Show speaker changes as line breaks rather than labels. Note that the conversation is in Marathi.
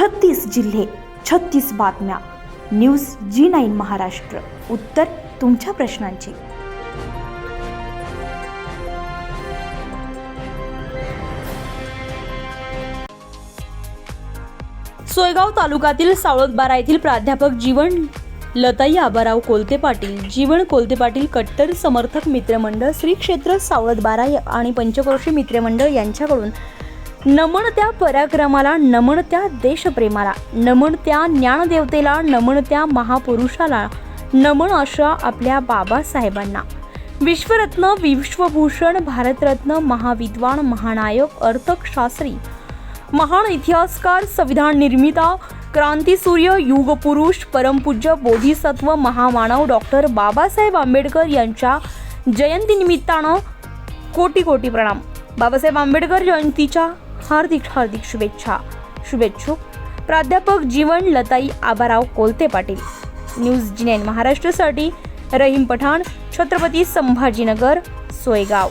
छत्तीस जिल्हे छत्तीस बातम्या. News G nine Maharashtra. उत्तर तुमच्या प्रश्नांची.
सोयगाव तालुक्यातील सावळतबारा येथील प्राध्यापक जीवन लताई आबाराव कोलते पाटील जीवन कोलते पाटील कट्टर समर्थक मित्रमंडळ श्री क्षेत्र सावळतबारा या- आणि पंचक्रोशी मित्रमंडळ यांच्याकडून नमन त्या पराक्रमाला नमन त्या देशप्रेमाला नमन त्या ज्ञानदेवतेला नमन त्या महापुरुषाला नमन अशा आपल्या बाबासाहेबांना. विश्वरत्न विश्वभूषण भारतरत्न महाविद्वान महानायक अर्थशास्त्री महान इतिहासकार संविधान निर्मिता क्रांतीसूर्य युगपुरुष परमपूज्य बोधिसत्व महामानव डॉक्टर बाबासाहेब आंबेडकर यांच्या जयंतीनिमित्तानं कोटी कोटी प्रणाम. बाबासाहेब आंबेडकर जयंतीच्या हार्दिक हार्दिक शुभेच्छा. शुभेच्छुक. प्राध्यापक जीवन लताई आबाराव कोलते पाटील. न्यूज जिनेन महाराष्ट्रासाठी रहीम पठाण छत्रपती संभाजीनगर सोयगाव.